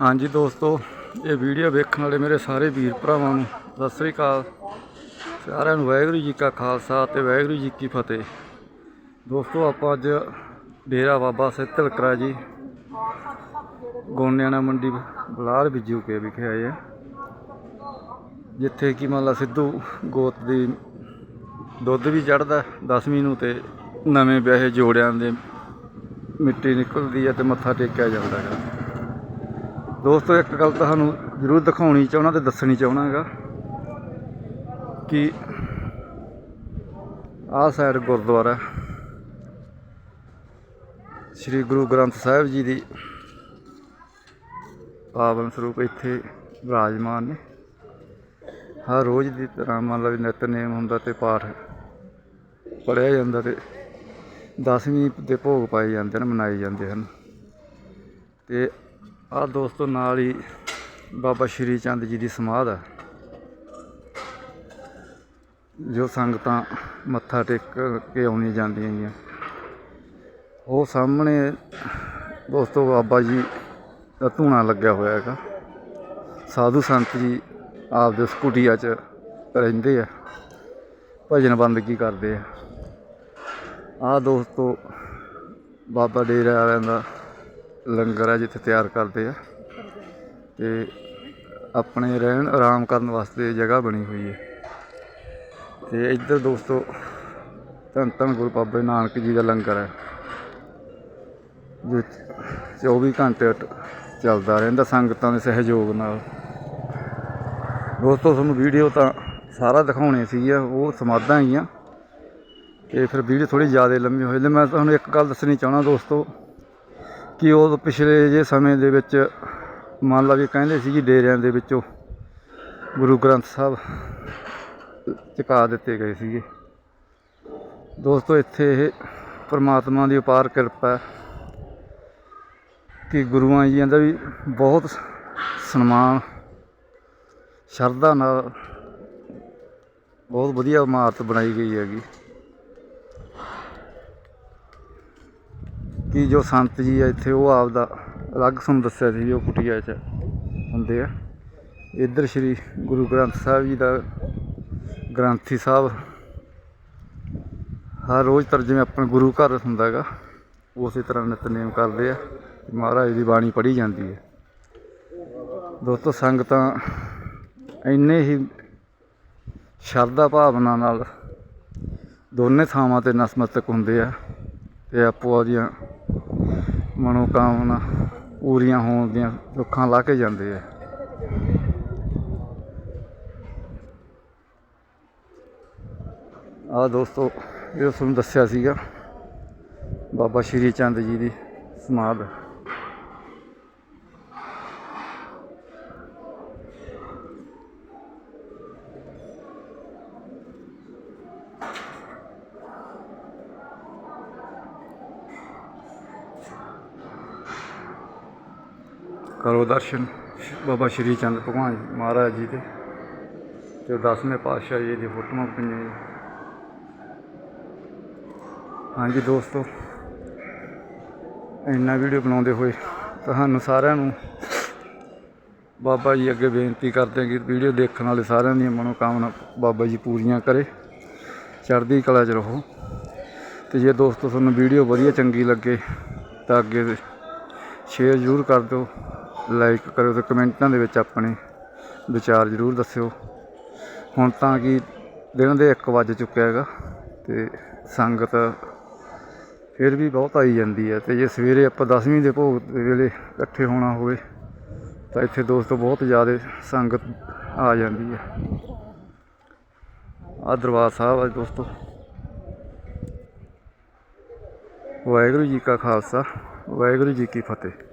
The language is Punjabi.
ਹਾਂਜੀ ਦੋਸਤੋ, ਇਹ ਵੀਡੀਓ ਵੇਖਣ ਵਾਲੇ ਮੇਰੇ ਸਾਰੇ ਵੀਰ ਭਰਾਵਾਂ ਨੂੰ ਸਤਿ ਸ੍ਰੀ ਅਕਾਲ। ਸਾਰਿਆਂ ਨੂੰ ਵਾਹਿਗੁਰੂ ਜੀ ਕਾ ਖਾਲਸਾ ਤੇ ਵਾਹਿਗੁਰੂ ਜੀ ਕੀ ਫਤਿਹ। ਦੋਸਤੋ, ਆਪਾਂ ਅੱਜ ਡੇਰਾ ਬਾਬਾ ਸਿੱਧਲ ਕਰਾ ਜੀ, ਗੋਨਿਆਣਾ ਮੰਡੀ ਬਲਾਰ ਬਿਜੂ ਕੇ ਵਿਖੇ ਆਏ ਆ। ਜਿੱਥੇ ਕਿ ਮੰਨ ਸਿੱਧੂ ਗੋਤ ਦੀ ਦੁੱਧ ਵੀ ਚੜਦਾ ਦਸਵੀਂ ਨੂੰ ਤੇ ਨਵੇਂ ਵਿਆਹੇ ਜੋੜਿਆਂ ਦੇ ਮਿੱਟੀ ਨਿਕਲਦੀ ਹੈ ਤੇ ਮੱਥਾ ਟੇਕਿਆ ਜਾਂਦਾ ਹੈ ਦੋਸਤੋ, ਇੱਕ ਗੱਲ ਤੁਹਾਨੂੰ ਜ਼ਰੂਰ ਦਿਖਾਉਣੀ ਚਾਹਣਾ ਤੇ ਦੱਸਣੀ ਚਾਹਣਾ ਹੈਗਾ ਕਿ ਆਹ ਸਾਈਡ ਗੁਰਦੁਆਰਾ ਸ੍ਰੀ ਗੁਰੂ ਗ੍ਰੰਥ ਸਾਹਿਬ ਜੀ ਦੀ ਪਾਵਨ ਸਰੂਪ ਇੱਥੇ ਵਿਰਾਜਮਾਨ ਨੇ। ਹਰ ਰੋਜ਼ ਦੀ ਤਰ੍ਹਾਂ ਮੰਨ ਲਓ ਨਿਤਨੇਮ ਹੁੰਦਾ ਤੇ ਪਾਠ ਪੜਿਆ ਜਾਂਦਾ ਤੇ ਦਸਵੀਂ ਦੇ ਭੋਗ ਪਾਏ ਜਾਂਦੇ ਨੇ ਮਨਾਏ ਜਾਂਦੇ ਹਨ। ਤੇ ਆਹ ਦੋਸਤੋ, ਨਾਲ ਹੀ ਬਾਬਾ ਸ਼੍ਰੀ ਚੰਦ ਜੀ ਦੀ ਸਮਾਧ ਹੈ ਜੋ ਸੰਗਤਾਂ ਮੱਥਾ ਟੇਕ ਕੇ ਆਉਣੀਆਂ ਜਾਂਦੀਆਂ ਗੀਆਂ। ਉਹ ਸਾਹਮਣੇ ਦੋਸਤੋ, ਬਾਬਾ ਜੀ ਦਾ ਧੂਣਾ ਲੱਗਿਆ ਹੋਇਆ ਹੈਗਾ। ਸਾਧੂ ਸੰਤ ਜੀ ਆਪਦੇ ਸਕੂਟੀਆਂ 'ਚ ਰਹਿੰਦੇ ਆ। ਭਜਨ ਬੰਦਗੀ ਕਰਦੇ ਆ। ਆ ਦੋਸਤੋ, ਬਾਬਾ ਡੇਰੇ ਵਾਲਿਆਂ ਦਾ ਲੰਗਰ ਹੈ ਜਿੱਥੇ ਤਿਆਰ ਕਰਦੇ ਆ। ਤੇ ਆਪਣੇ ਰਹਿਣ ਆਰਾਮ ਕਰਨ ਵਾਸਤੇ ਜਗ੍ਹਾ ਬਣੀ ਹੋਈ ਹੈ। ਤੇ ਇੱਧਰ ਦੋਸਤੋ, ਧੰਨ ਧੰਨ ਗੁਰੂ ਬਾਬੇ ਨਾਨਕ ਜੀ ਦਾ ਲੰਗਰ ਹੈ। ਜੋ 24 ਘੰਟੇ ਚੱਲਦਾ ਰਹਿੰਦਾ ਸੰਗਤਾਂ ਦੇ ਸਹਿਯੋਗ ਨਾਲ। ਦੋਸਤੋ, ਤੁਹਾਨੂੰ ਵੀਡੀਓ ਤਾਂ ਸਾਰਾ ਦਿਖਾਉਣੇ ਸੀ, ਉਹ ਸਮਾਧਾਂ ਹੀ ਆ। ਤੇ ਫਿਰ ਵੀਡੀਓ ਥੋੜੀ ਜ਼ਿਆਦਾ ਲੰਮੀ ਹੋ ਜਾਂਦੀ ਮੈਂ ਤੁਹਾਨੂੰ ਇੱਕ ਗੱਲ ਦੱਸਣੀ ਚਾਹਣਾ ਦੋਸਤੋ ਕਿ ਉਹ ਪਿਛਲੇ ਜੇ ਸਮੇਂ ਦੇ ਵਿੱਚ ਮੰਨ ਲਾ ਵੀ ਕਹਿੰਦੇ ਸੀ ਜੀ ਡੇਰਿਆਂ ਦੇ ਵਿੱਚੋਂ ਗੁਰੂ ਗ੍ਰੰਥ ਸਾਹਿਬ ਚੁਕਾ ਦਿੱਤੇ ਗਏ ਸੀਗੇ। ਦੋਸਤੋ, ਇੱਥੇ ਇਹ ਪਰਮਾਤਮਾ ਦੀ ਅਪਾਰ ਕਿਰਪਾ ਕਿ ਗੁਰੂਆਂ ਜੀਆਂ ਦਾ ਵੀ ਬਹੁਤ ਸਨਮਾਨ, ਸ਼ਰਧਾ ਨਾਲ ਬਹੁਤ ਵਧੀਆ ਇਮਾਰਤ ਬਣਾਈ ਗਈ ਹੈਗੀ। ਕਿ ਜੋ ਸੰਤ ਜੀ ਆ ਇੱਥੇ, ਉਹ ਆਪਦਾ ਅਲੱਗ ਤੁਹਾਨੂੰ ਦੱਸਿਆ ਸੀ ਉਹ ਕੁਟੀਆ 'ਚ ਹੁੰਦੇ ਆ। ਇੱਧਰ ਸ਼੍ਰੀ ਗੁਰੂ ਗ੍ਰੰਥ ਸਾਹਿਬ ਜੀ ਦਾ ਗ੍ਰੰਥੀ ਸਾਹਿਬ, ਹਰ ਰੋਜ਼ ਤਰਜਮੇ ਆਪਣੇ ਗੁਰੂ ਘਰ ਹੁੰਦਾ ਹੈਗਾ। ਉਸੇ ਤਰ੍ਹਾਂ ਨਿਤਨੇਮ ਕਰਦੇ ਆ। ਮਹਾਰਾਜ ਦੀ ਬਾਣੀ ਪੜ੍ਹੀ ਜਾਂਦੀ ਹੈ। ਦੋਸਤੋ, ਸੰਗਤਾਂ ਇੰਨੇ ਹੀ ਸ਼ਰਧਾ ਭਾਵਨਾ ਨਾਲ ਦੋਨੇ ਥਾਵਾਂ ਤੇ ਨਸਮਸਤਕ ਹੁੰਦੇ ਆ। ਤੇ ਆਪੋ ਆਪਦੀਆਂ ਮਨੋਕਾਮਨਾ ਪੂਰੀਆਂ ਹੋਣ ਦੀਆਂ ਰੁੱਖਾਂ ਲਾ ਕੇ ਜਾਂਦੇ ਆ। ਆ ਦੋਸਤੋ, ਇਹ ਤੁਹਾਨੂੰ ਦੱਸਿਆ ਸੀਗਾ, ਬਾਬਾ ਸ਼੍ਰੀ ਚੰਦ ਜੀ ਦੀ ਸਮਾਧ। ਕਰੋ ਦਰਸ਼ਨ। ਬਾਬਾ ਸ਼੍ਰੀ ਚੰਦ ਭਗਵਾਨ ਮਹਾਰਾਜ ਜੀ ਦੇ। ਤੇ ਦਸਵੇਂ ਪਾਤਸ਼ਾਹ ਜੀ ਦੀ ਫੋਟੋਆਂ ਪਈਆਂ ਜੀ। ਹਾਂਜੀ ਦੋਸਤੋ, ਇੰਨਾ ਵੀਡੀਓ ਬਣਾਉਂਦੇ ਹੋਏ ਤੁਹਾਨੂੰ ਸਾਰਿਆਂ ਨੂੰ ਬਾਬਾ ਜੀ ਅੱਗੇ ਬੇਨਤੀ ਕਰਦੇ ਹਾਂ ਕਿ ਵੀਡੀਓ ਦੇਖਣ ਵਾਲੇ ਸਾਰਿਆਂ ਦੀਆਂ ਮਨੋਕਾਮਨਾ ਬਾਬਾ ਜੀ ਪੂਰੀਆਂ ਕਰੇ। ਚੜ੍ਹਦੀ ਕਲਾ 'ਚ ਰਹੋ। ਤੇ ਜੇ ਦੋਸਤੋ ਤੁਹਾਨੂੰ ਵੀਡੀਓ ਵਧੀਆ ਚੰਗੀ ਲੱਗੇ ਤਾਂ ਅੱਗੇ ਸ਼ੇਅਰ ਜ਼ਰੂਰ ਕਰ ਦਿਓ। ਲਾਈਕ ਕਰਿਓ ਤੇ ਕਮੈਂਟਾਂ ਦੇ ਵਿੱਚ ਆਪਣੇ ਵਿਚਾਰ ਜ਼ਰੂਰ ਦੱਸਿਓ। ਹੁਣ ਤਾਂ ਕਿ ਦਿਨ ਦੇ 1 ਵੱਜ ਚੁੱਕਿਆ ਹੈਗਾ ਤੇ ਸੰਗਤ ਫਿਰ ਵੀ ਬਹੁਤ ਆਈ ਜਾਂਦੀ ਹੈ ਤੇ ਜੇ ਸਵੇਰੇ ਆਪਾਂ 10ਵੀਂ ਦੇ ਭੋਗ ਦੇ ਵੇਲੇ ਇਕੱਠੇ ਹੋਣਾ ਹੋਵੇ ਤਾਂ ਇੱਥੇ ਦੋਸਤੋ ਬਹੁਤ ਜ਼ਿਆਦਾ ਸੰਗਤ ਆ ਜਾਂਦੀ ਹੈ। ਆ ਦਰਬਾਰ ਸਾਹਿਬ ਆ ਦੋਸਤੋ। ਵਾਹਿਗੁਰੂ ਜੀ ਕਾ ਖਾਲਸਾ, ਵਾਹਿਗੁਰੂ ਜੀ ਕੀ ਫਤਿਹ।